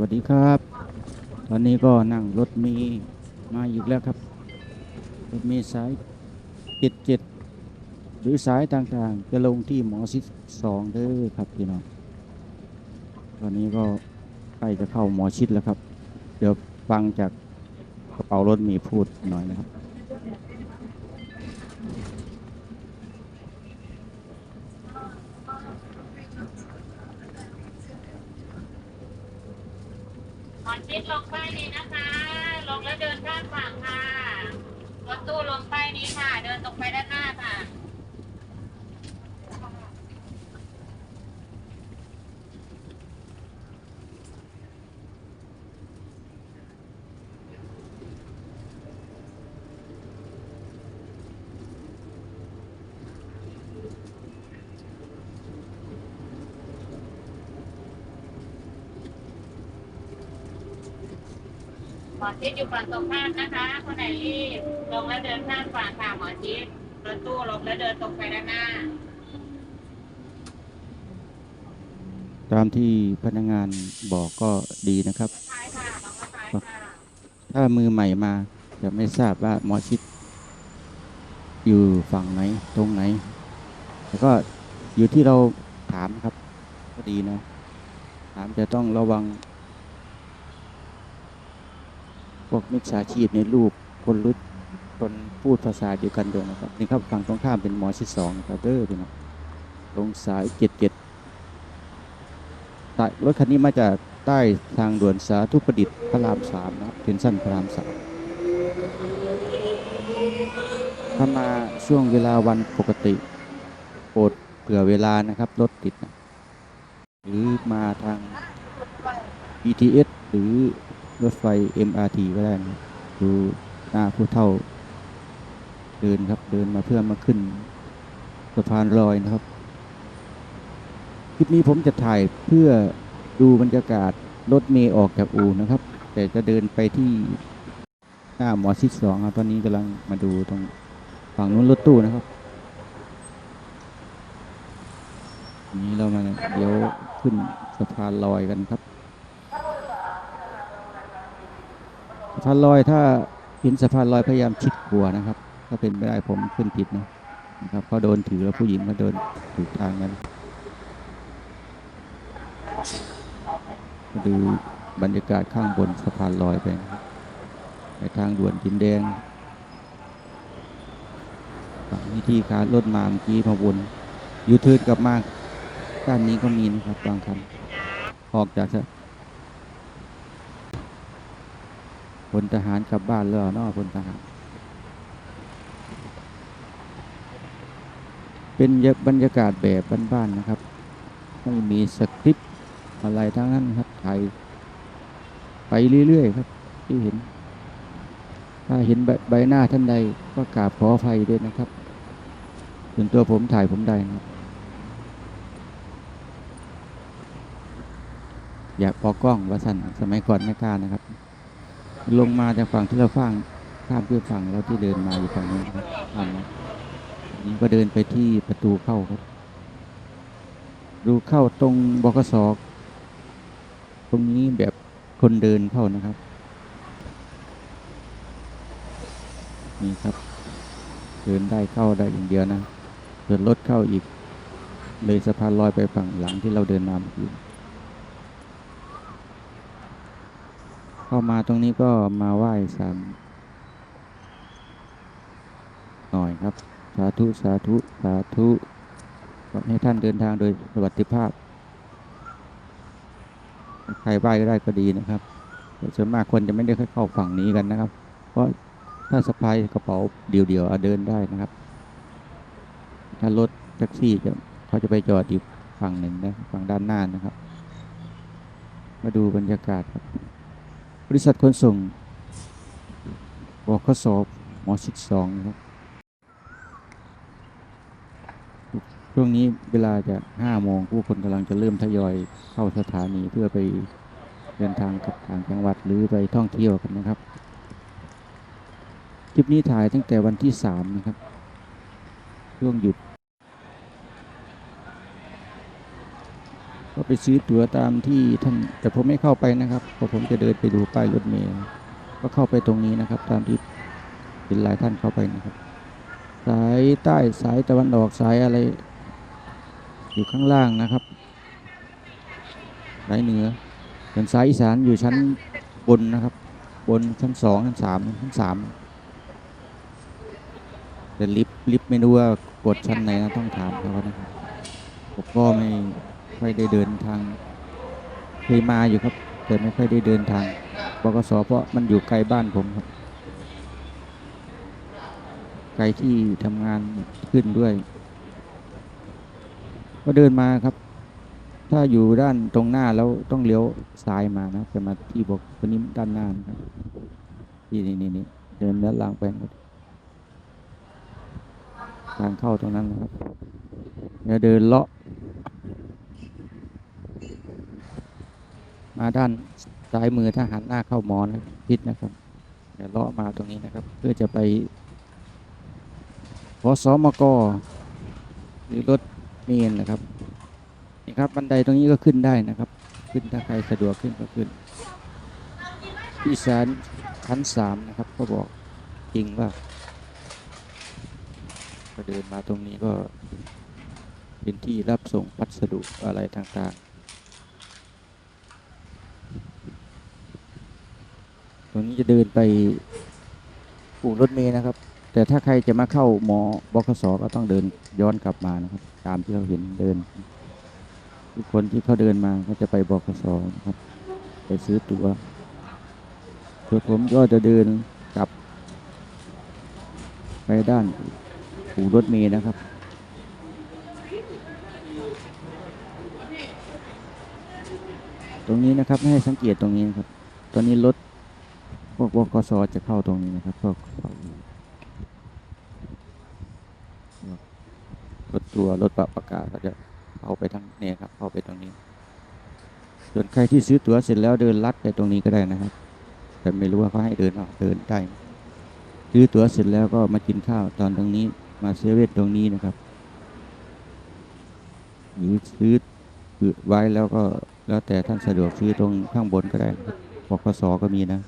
วัสดีครับ ตอนนี้ก็นั่งรถมีมาอีกแล้วครับ รถมีสายเจ็ดเจ็ดหรือสายต่างๆ จะลงที่หมอชิดสองเด้อครับพี่น้อง ตอนนี้ก็ใกล้จะเข้าหมอชิดแล้วครับ เดี๋ยวฟังจากกระเป๋ารถมีพูดหน่อยนะครับ หมอนชิดลงป้ายนี้นะคะ ลงแล้วเดินข้ามฝั่งค่ะ รถตู้ลงป้ายนี้ค่ะ เดินตรงไปด้านหน้าค่ะ หม อชิดอยู่ฝั่งตรงข้ามนะคะ คนไหนรีบลงแล้วเดินข้ามฝั่งค่ะหมอชิดรถตู้ลงแล้วเดินตรงไปด้านหน้า ตามที่พนักงานบอกก็ดีนะครับซ้ายค่ะลงมาซ้ายค่ะถ้ามือใหม่มาจะไม่ทราบว่าหมอชิด อยู่ฝั่งไหนตรงไหน แล้วก็อยู่ที่เราถามครับ ก็ดีนะ ถามจะต้องระวัง พวกมิจฉาชีพในรูปคนรู้คนพูดภาษาเดียวกันด้วยนะครับนี่ครับฝั่งตรงข้ามเป็นหมอชิดสองนะครับเด้อพี่น้องลงสายเจ็ดเจ็ดรถคันนี้มาจากใต้ทางด่วนสาธุประดิษฐ์พระรามสามนะครับเทนสั้นพระรามสามถ้ามาช่วงเวลาวันปกติโปรดเผื่อเวลานะครับรถติดนะหรือมาทาง BTS หรือ รถไฟ MRT ก็ได้นะดูหน้าผู้เท่า เดินครับเดินมาเพื่อมาขึ้นสะพานลอยนะครับ คลิปนี้ผมจะถ่ายเพื่อดูบรรยากาศรถเมย์ออกจากอูนะครับ แต่จะเดินไปที่หน้าหมอชิดสองครับตอนนี้กำลังมาดูตรงฝั่งนู้นรถตู้นะครับนนี้เรามาเดี๋ยวขึ้นสะพานลอยกันครับ สะพานลอยถ้าเห็นสะพานลอยพยายามชิดขัวนะครับถ้าเป็นไม่ได้ผมขึ้นผิดนะนะครับเขาโดนถือแล้วผู้หญิงก็โดนถูกทางกันดูบรรยากาศข้างบนสะพานลอยไปในทางด่วนดินแดงฝั่งนี้ที่การรถมาเมื่อกี้มาวนยูทิร์นกลับมาด้านนี้ก็มีนะครับบางคันออกจากสะพ ลทหารกลับบ้านแล้วเนาะพลทหาร เป็นบรรยากาศแบบบ้านๆนะครับ ไม่มีสคริปต์อะไรทั้งนั้นครับถ่ายไปเรื่อยๆครับ ที่เห็น ถ้าเห็นใบใบหน้าท่านใดก็กราบขออภัยด้วยนะครับส่วนตัวผมถ่ายผมได้นะครับอยากพอกล้องว่าสั่นสมัยก่อนไม่กล้านะครับ ลงมาจากฝั่งที่เราฟังข้ามเพื่อฝั่งเราที่เดินมาอยู่ฝั่งนู้ครับข้ามมานนี้ก็เดินไปที่ประตูเข้าครับดูเข้าตรงบกสตรงนี้แบบคนเดินเข้านะครับ นี่ครับ เดินได้เข้าได้อย่างเดียวนะเดินรถเข้าอีก เลยสะพานลอยไปฝั่งหลังที่เราเดินมาเมื่อกี้ เข้ามาตรงนี้ก็มาไหว้สามหน่อยครับ สาธุ สาธุ สาธุขอให้ท่านเดินทางโดยสวัสดิภาพ ใครไหว้ก็ได้ก็ดีนะครับส่วนมากคนจะไม่ได้ค่อยเข้าฝั่งนี้กันนะครับ เพราะถ้าสะพายกระเป๋าเดี่ยวๆเอาเดินได้นะครับ ถ้ารถแท็กซี่จะเขาจะไปจอดอยู่ฝั่งหนึ่งนะฝั่งด้านหน้านะครับ มาดูบรรยากาศครับ บริษัทขนส่งบขสหมอชิดสองนะครับช่วงนี้เวลาจะห้าโมงผู้คนกำลังจะเริ่มทยอยเข้าสถานีเพื่อไปเดินทางกับต่างจังหวัดหรือไปท่องเที่ยวกันนะครับ คลิปนี้ถ่ายตั้งแต่วันที่สามนะครับ ช่วงหยุด ก็ไปซื้อตั๋วตามที่ท่าน แต่ผมไม่เข้าไปนะครับเพราะผมจะเดินไปดูป้ายรถเมล์ก็เข้าไปตรงนี้นะครับ ตามที่เห็นหลายท่านเข้าไปนะครับ สายใต้สายตะวันออกสายอะไร อยู่ข้างล่างนะครับสายเหนือส่วนสายอีสานอยู่ชั้นบนนะครับ บนชั้นสองชั้นสามชั้นสามแต่ลิฟต์ลิฟต์ไม่รู้ว่ากดชั้นไหนนะต้องถามเขานะครับผมก็ไม่ ค่อยได้เดินทางเคยมาอยู่ครับ แต่ไม่ค่อยได้เดินทางบกสเพราะมันอยู่ไกลบ้านผมครับ ไกลที่ทำงานขึ้นด้วย ก็เดินมาครับ ถ้าอยู่ด้านตรงหน้าแล้วต้องเลี้ยวซ้ายมานะจะมาที่บอกตัวนี้ด้านหน้านะครับที่นี่นี่นี่เดินด้านหล่างไปทางเข้าตรงนั้นนะครับแล้วเดินเลาะ มาด้านซ้ายมือถ้าหันหน้าเข้ามอนะทิศนะครับเดี๋ยวเลาะมาตรงนี้นะครับ เพื่อจะไปขอสอมกหรือรถเมนนะครับนี่ครับบันไดตรงนี้ก็ขึ้นได้นะครับ ขึ้นถ้าใครสะดวกขึ้นก็ขึ้นที่สารชั้นสามนะครับก็บอกจริงว่าก็เดินมาตรงนี้ก็เป็นที่รับส่งพัสดุอะไรต่างๆ ตรงนี้จะเดินไปอู่รถเมล์นะครับ แต่ถ้าใครจะมาเข้าหมอบคสก็ต้องเดินย้อนกลับมานะครับ ตามที่เราเห็นเดิน ทุกคนที่เขาเดินมาก็จะไปบกสนะครับ ไปซื้อตัว๋วส่วนผมก็จะเดินกลับ ไปด้านอู่รถเมล์นะครับตรงนี้นะครับให้สังเกตตรงนี้นะครับ ตอนนี้รถ พวกบกสจะเข้าตรงนี้นะครับพวกรถตัวรถปรับอากาศเขาจะเข้าไปทางนี่ครับเข้าไปตรงนี้ ส่วนใครที่ซื้อตั๋วเสร็จแล้วเดินลัดไปตรงนี้ก็ได้นะครับ แต่ไม่รู้ว่าเขาให้เดินหรอเดินได้ซื้อตั๋วเสร็จแล้วก็มากินข้าวตอนตรงนี้มาเซเว่นตรงนี้นะครับหรือซื้อไว้แล้วก็แล้วแต่ท่านสะดวกซื้อตรงข้างบนก็ได้บบกสก็มีนะ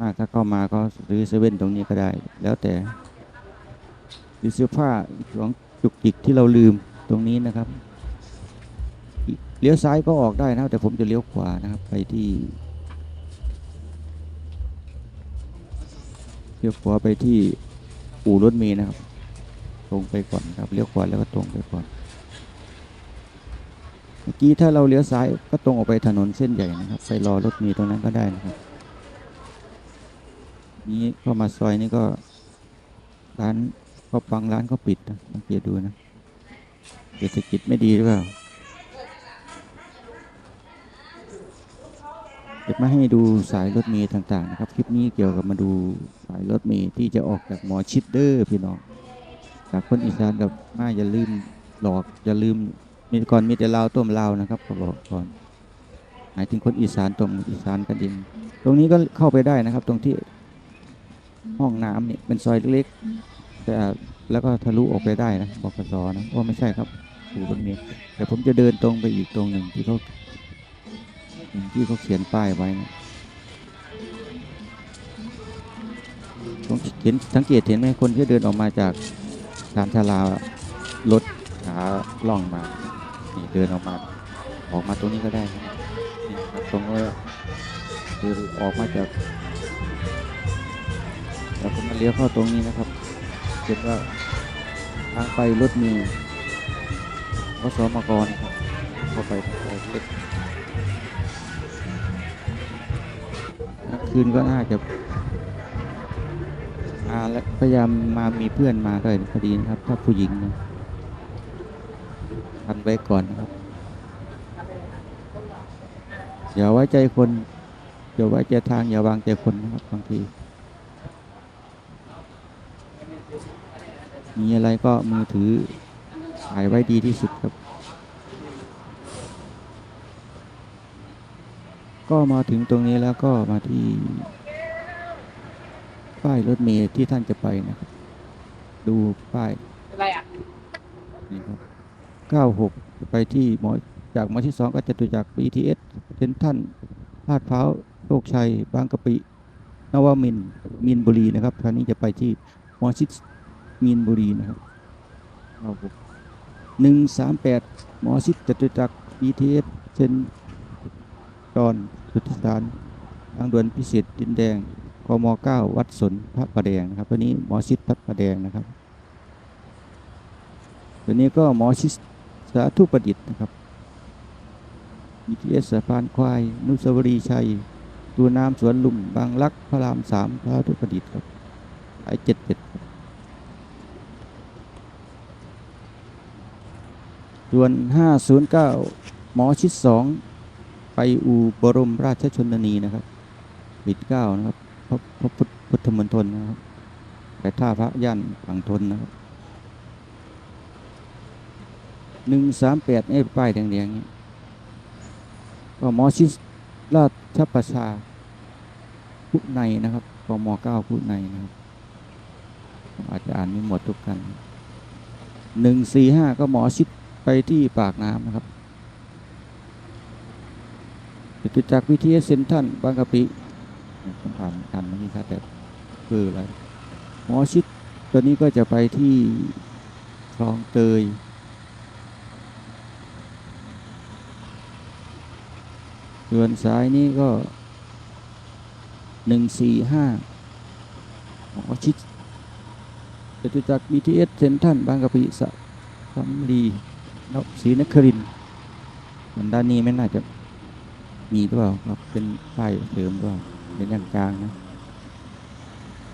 มากถ้าเข้ามาก็ซื้อเซเว่นตรงนี้ก็ได้ แล้วแต่หรือเสื้อผ้าของจุกจิกที่เราลืมตรงนี้นะครับเลี้ยวซ้ายก็ออกได้นะแต่ผมจะเลี้ยวขวานะครับไปที่เลี้ยวขวาไปที่อู่รถเมล์นะครับ ตรงไปก่อนครับเลี้ยวขวาแล้วก็ตรงไปก่อนเมื่อกี้ถ้าเราเลี้ยวซ้ายก็ตรงออกไปถนนเส้นใหญ่นะครับไปรอรถเมล์ตรงนั้นก็ได้นะครับ นี้เข้ามาซอยนี้ก็ ร้านก็ฟังร้านก็ปิดนะสังเกตดูนะเศรษฐกิจไม่ดีหรือเปล่าเดี๋ยวมาให้ดูสายรถเมล์ต่างๆนะครับ คลิปนี้เกี่ยวกับมาดูสายรถเมล์ที่จะออกจากหมอชิดเดอร์พี่น้อง จากคนอีสานกับมาอย่าลืมหลอกอย่าลืมมีก่อนมีแต่ลาวต้มลาวนะครับก็บอกก่อนหมายถึงคนอีสานต้มอีสานกันดิน ตรงนี้ก็เข้าไปได้นะครับ ตรงที่ ห้องน้ำเนี่ยเป็นซอยเล็กๆแต่แล้วก็ทะลุออกไปได้นะบกสนะว่าไม่ใช่ครับอู่รถเมล์แต่ผมจะเดินตรงไปอีกตรงหนึ่งที่เขาที่เขาเขียนป้ายไว้นะผมเห็นสังเกตเห็นไหมคนที่เดินออกมาจากสามชาลารถขาล่องมานี่เดินออกมาออกมาตรงนี้ก็ได้นะนี่ครับตรงนี้คือออกมาจากแล้วก็มา เลี้ยวเข้าตรงนี้นะครับเห็นว่าทางไปรถมีวสมกรนะครับเข้าไปไปเล็กคืนก็น่าจะมาและพยายามมามีเพื่อนมาด้วยพอดีนะครับ ถ้าผู้หญิงนะทันไว้ก่อนนะครับอย่าไว้ใจคนอย่าไว้ใจทางอย่าวางใจคนนะครับบางที มีอะไรก็มือถือถ่ายไว้ดีที่สุดครับ ก็มาถึงตรงนี้แล้วก็มาที่ป้ายรถเมล์ที่ท่านจะไปนะครับ ดูป้ายอะไรอะนี่ครับ96 ไปที่หมอจากหมอชิดสองก็จตุจักร BTS เซนทรันลาดพร้าวโชคชัย บางกะปิ นวมินทร์มีนบุรีนะครับคราวนี้จะไปที่หมอชิด มีนบุรีนะครับหนึ่งสามแปดหมอชิดจตุจักร BTS เซนตอนสุทธิสารทางด่วนพิเศษดินแดงกมเก้าวัดสนพระประแดงนะครับตัวนี้หมอชิดพระประแดงนะครับตัวนี้ก็หมอชิดสาธุประดิษฐ์นะครับ BTS สะพานควาย นุสาวรีย์ชัย ตัวน้ำสวนลุมบางรักพระรามสามพระทุประดิษฐ์ครับไอเจ็ดเจ็ด ส่วนห้าศูนย์เก้าหมอชิดสองไปอูบรมราชชนนีนะครับปิดเก้านะครับพระพระพุทธมณฑลนะครับไปท่าพระย่านฝั่งทนนะครับหนึ่งสามแปดไอ้ป้ายแดงๆนี้ก็หมอชิดราชประชาผู้ในนะครับกมเก้าผู้ในนะครับอาจจะอ่านไม่หมดทุกกันหนึ่งสี่ห้าก็หมอชิด ไปที่ปากน้ำนะครับจตุจักรวิทยาเซนทันบางกะปิผมถามทันเมื่อกี้ครับแต่คืออะไรหมอชิดตัวนี้ก็จะไปที่คลองเตยส่วนสายนี้ก็หนึ่งสี่ห้าหมอชิดจตุจักร BTS เซนทันบางกะปิสะส แลีนศรีนครินทร์มันด้านนี้ไม่น่าจะมีหรือเปล่าครับเป็นป้ายเสริมหรือเปล่าเป็นอย่างกลางนะ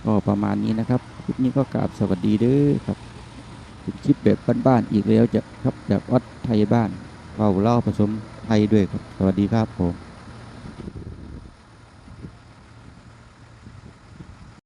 ก็ประมาณนี้นะครับคลิปนี้ก็กราบสวัสดีด้วยครับเป็นคลิปแบบบ้านๆอีกแล้วจะครับจากวัดไทยบ้านเราเล่าผสมไทยด้วยครับ สวัสดีครับผม